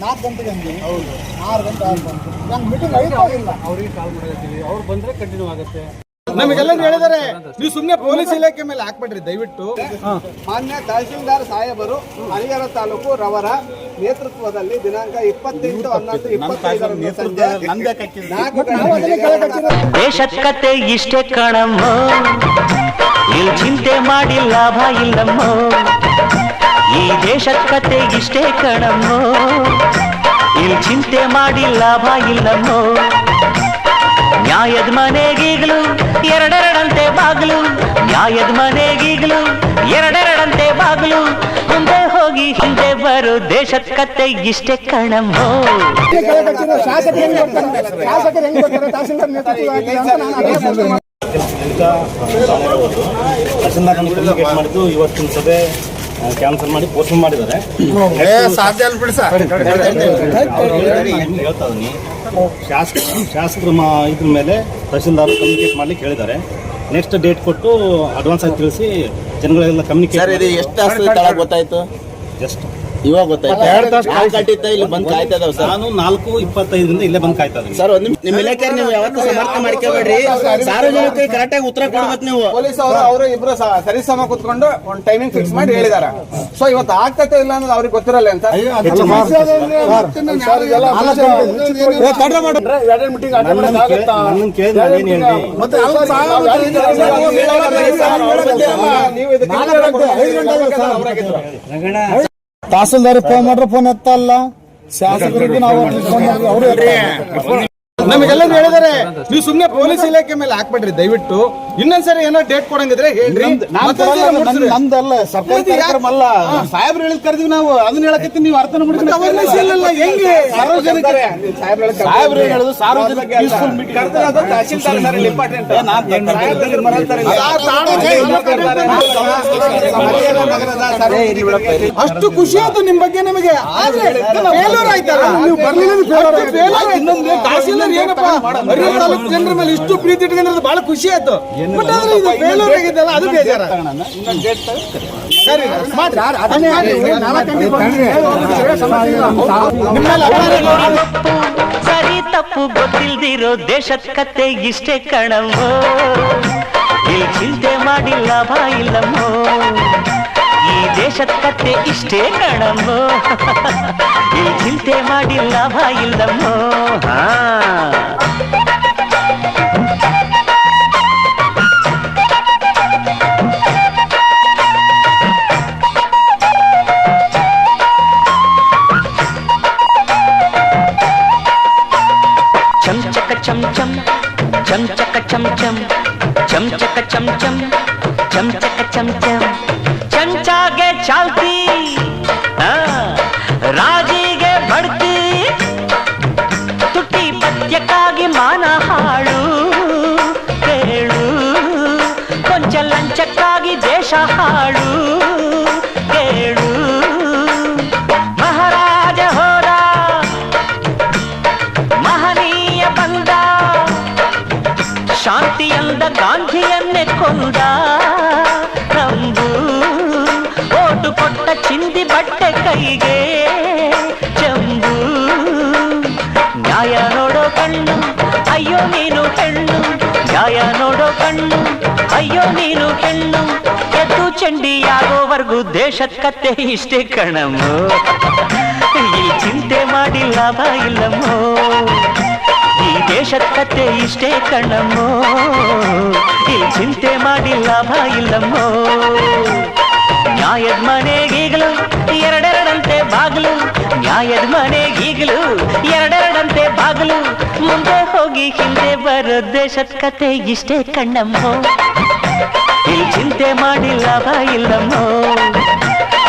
ನಾಲ್ಕು ಗಂಟೆಗೆ ಹಂಗೆ. ಹೌದು. ಆರು ಗಂಟೆ ಆರು ಗಂಟೆ. ನಂಗೆ ಮೀಟಿಂಗ್ ಐತಾ ಇಲ್ಲ. ಅವ್ರಿಗೆ ಕಾಲ್ ಮಾಡಿರ್ತೀವಿ ಅವ್ರು ಬಂದ್ರೆ ಕಂಟಿನ್ಯೂ ಆಗುತ್ತೆ. ನಮಗೆಲ್ಲ ಹೇಳಿದಾರೆ ನೀವು ಸುಮ್ಮನೆ ಪೊಲೀಸ್ ಇಲಾಖೆ ಮೇಲೆ ಹಾಕ್ಬಿಡ್ರಿ ದಯವಿಟ್ಟು. ಮಾನ್ಯ ತಹಶೀಲ್ದಾರ್ ಸಾಹೇಬರು ಹರಿಹರ ತಾಲೂಕು ರವರ ನೇತೃತ್ವದಲ್ಲಿ ದಿನಾಂಕ ಇಪ್ಪತ್ತೆಂಟು ಹನ್ನೊಂದು ಇಪ್ಪತ್ತೈದರಂದು ಸಂಜೆ ನಾಲ್ಕು ಗಂಟೆಗೆ ದೇಶದ ಕತೆ ಇಷ್ಟೇ ಕಣಮ್ಮ. ಇಲ್ಲಿ ಚಿಂತೆ ಮಾಡಿ ಲಾಭ ಇಲ್ಲಮ್ಮ. ಈ ದೇಶದ ಕತೆ ಇಷ್ಟೇ ಕಣಮ್ಮೋ. ಇಲ್ಲಿ ಚಿಂತೆ ಮಾಡಿ ಲಾಭ ಇಲ್ಲಮ್ಮೋ. ನ್ಯಾಯದ ಮನೆಗೀಗಲು ಎರಡೆರಡಂತೆ ಬಾಗಿಲು. ನ್ಯಾಯದ ಮನೆಗೀಗಲು ಎರಡೆರಡಂತೆ ಬಾಗಿಲು. ಮುಂದೆ ಹೋಗಿ ಹಿಂದೆ ಬರು, ದೇಶದ ಕತೆ ಇಷ್ಟೇ ಕಣಮ್ಮೋ. ಇವತ್ತಿನ ಸಭೆ. ಕ್ಯಾನ್ಸಲ್ ಮಾಡಿ ಪೋಸ್ಟ್ ಮಾಡಿದ್ದಾರೆ. ಸಾಧ್ಯ ಅಲ್ಲ ಬಿಡಿ ಸರ್. ಅವ್ರು ಹೇಳಿದ್ರೆ ನಾನು ನಿಮ್ಗೆ ಹೇಳ್ತಾ ಇದೀನಿ ಶಾಸಕ ಶಾಸಕರ ಮಾ ಇದ್ರ ಮೇಲೆ ತಹಸೀಲ್ದಾರ್ ಕಮ್ಯುನಿಕೇಟ್ ಮಾಡ್ಲಿಕ್ಕೆ ಹೇಳಿದ್ದಾರೆ. ನೆಕ್ಸ್ಟ್ ಡೇಟ್ ಕೊಟ್ಟು ಅಡ್ವಾನ್ಸ್ ಆಗಿ ತಿಳಿಸಿ ಜನಗಳೆಲ್ಲ ಸರ್ ಕಮ್ಯುನಿಕೇಟ್ ಎಷ್ಟು ತಾಸು ಗೊತ್ತಾಯ್ತು? ಜಸ್ಟ್ ಇವಾಗ ಗೊತ್ತಾಯ್ತು? ಇಲ್ಲಿ ಬಂದ್ ಕಾಯ್ತಾ ಇದಾವ ಸರ್? ನಾನು ನಾಲ್ಕು ಇಪ್ಪತ್ತೈದರಿಂದ ಇಲ್ಲೇ ಬಂದು ಕಾಯ್ತಾ ಇದ್ದೀನಿ. ಸರ್ ಒಂದು ನಿಮ್ ನಿಮ್ ಇಲಾಖೆ ನೀವು ಯಾವತ್ತೂ ಸಮರ್ಥ ಮಾಡ್ಕೋಬೇಡ್ರಿ. ಸಾರ್ವಜನಿಕರಿಗೆ ಕರೆಕ್ಟ್ ಆಗಿ ಉತ್ತರ ಕೊಡ್ಬೇಕು ನೀವು. ಪೊಲೀಸ್ ಅವರು ಅವರು ಇಬ್ರು ಸರಿ ಸರಿಸಮ ಕುತ್ಕೊಂಡು ಒಂದು ಟೈಮಿಂಗ್ ಫಿಕ್ಸ್ ಮಾಡಿ ಹೇಳಿದಾರ ಸೊ ಇವತ್ತು ಆಗ್ತೈತೆ ಇಲ್ಲ ಅನ್ನೋದು ಅವ್ರಿಗೆ ಗೊತ್ತಿರಲ್ಲ ಅಂತ. ನನ್ನನ್ನು ತಹಸೀಲ್ದಾರ್ ಫೋನ್ ಮಾಡ್ರೆ ಫೋನ್ ಎತ್ತಲ್ಲ. ಶಾಸಕರಿಗೆ ನಾವು ಫೋನ್ ಮಾಡಿದ್ರೆ ಅವರು ನಮಗೆಲ್ಲ ಹೇಳಿದಾರೆ ನೀವು ಸುಮ್ಮನೆ ಪೊಲೀಸ್ ಇಲಾಖೆ ಮೇಲೆ ಹಾಕ್ಬೇಡ್ರಿ ದಯವಿಟ್ಟು. ಇನ್ನೊಂದ್ಸರಿ ಏನೋ ಡೇಟ್ ಕೊಡಂಗಿದ್ರೆ ಹೇಳ್ರಿ. ನಂದಲ್ಲ. ನಮ್ದಲ್ಲ ಸರ್ಕಾರಿ ಮತ್ತೆ ಯಾಕೆ- ಕಾರ್ಯಕ್ರಮ ಅಲ್ಲ ಸಾಹೇಬ್ರು ಹೇಳಿದ್ ಕರ್ದಿವಿ ನಾವು ಅದನ್ನ ಹೇಳಕತ್ತಿ ನೀವು ಅರ್ಥ ಮತ್ತೆ awareness ಇಲ್ಲಲ್ಲ, ಹೆಂಗೆ? ಸಾರ್ವಜನಿಕ ಸಾಹೇಬ್ರು ಹೇಳುದು ಸಾರ್ವಜನಿಕ ತಹಶೀಲ್ದಾರ್ ಇಂಪಾರ್ಟೆಂಟ್ ಅಷ್ಟು ಖುಷಿ ಆಯ್ತು ನಿಮ್ ಬಗ್ಗೆ ನಿಮಗೆ. ಆದ್ರೆ ಫೇಲ್ಯೂರ್ ಆಯ್ತಲ್ಲ? ನೀವು ಇನ್ನೊಂದು ತಹಸೀಲ್ದಾರ್ ಏನಪ್ಪ ತಾಲೂಕು ಜನರ ಮೇಲೆ ಇಷ್ಟು ಪ್ರೀತಿ ಇಟ್ಕೊಂಡಿರೋದು ಬಹಳ ಖುಷಿ ಆಯ್ತು ಬಟ್ ಆದ್ರೆ ಇದು ಫೇಲ್ಯೂರ್ ಆಗಿದ್ದಲ್ಲ ಅದು ಬೇಜಾರ ಸರಿ ತಪ್ಪು ಗೊತ್ತಿಲ್ದಿರೋ ದೇಶದ ಕತೆ ಇಷ್ಟೇ ಕಣಮ್ಮೋ ಇಲ್ಲಿ ಚಿಂತೆ ಮಾಡಿ ಲಾಭ ಇಲ್ಲಮ್ಮೋ ಈ ದೇಶದ ಕತೆ ಇಷ್ಟೇ ಕಣಮ್ಮೋ ಇಲ್ಲಿ ಚಿಂತೆ ಮಾಡಿ ಲಾಭ ಇಲ್ಲಮ್ಮೋ ಚಮ್ ಚಕ ಚಮ್ ಚಮ್ ಚಮ್ ಚಕ ಚಮ್ ಚಮ್ ಚಮ್ ಚಕ ಚಮ್ ಚಮ್ ಚಂಚಾಗೆ ಚಾಲ್ತಿ ಆ, ರಾಜಿಗೆ ಬಡ್ತಿ ತುಟಿ ಪದ್ಯಕ್ಕಾಗಿ ಮಾನ ಹಾಳು ಕೇಳು ಕೊಂಚ ಲಂಚಕ್ಕಾಗಿ ದೇಶ ಹಾಳು ಶಾಂತಿಯಂದ ಗಾಂಧಿಯನ್ನೇ ಕೊಂದ ನಂಬು ಓಟು ಕೊಟ್ಟ ಚಿಂದಿ ಬಟ್ಟೆ ಕೈಗೆ ಚಂಬು ನ್ಯಾಯ ನೋಡೋ ಕಣ್ಣು ಅಯ್ಯೋ ನೀನು ಹೆಣ್ಣು ನ್ಯಾಯ ನೋಡೋ ಕಣ್ಣು ಅಯ್ಯೋ ನೀನು ಹೆಣ್ಣು ಎದ್ದು ಚಂಡಿಯಾಗೋವರೆಗೂ ದೇಶದ ಕತ್ತೆ ಇಷ್ಟೇ ಕಣಮ್ಮೋ ಇಲ್ಲಿ ಚಿಂತೆ ಮಾಡಿ ಲಾಭ ಇಲ್ಲಮ್ಮೋ ಈ ದೇಶದ ಕತೆ ಇಷ್ಟೇ ಕಣ್ಣಮ್ಮೋ ಇಲ್ಲಿ ಚಿಂತೆ ಮಾಡಿ ಲಾಭ ಇಲ್ಲಮ್ಮೋ. ನ್ಯಾಯದ ಮನೆಗೀಗಲು ಎರಡೆರಡಂತೆ ಬಾಗಿಲು. ನ್ಯಾಯದ ಮನೆಗೀಗಲು ಎರಡೆರಡಂತೆ ಬಾಗಿಲು. ಮುಂದೆ ಹೋಗಿ ಹಿಂದೆ ಬರೋ ದೇಶದ ಇಷ್ಟೇ ಕಣ್ಣಮ್ಮೋ ಇಲ್ಲಿ ಚಿಂತೆ ಮಾಡಿ ಲಾಭ ಇಲ್ಲಮ್ಮೋ.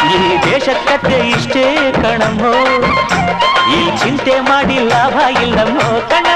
ಈ ದೇಶದ ಇಷ್ಟೇ ಕಣಮ್ಮೋ. ಈ ಚಿಂತೆ ಮಾಡಿ ಲಾಭ ಇಲ್ಲಮ್ಮೋ. ಕಣಮ್ಮೋ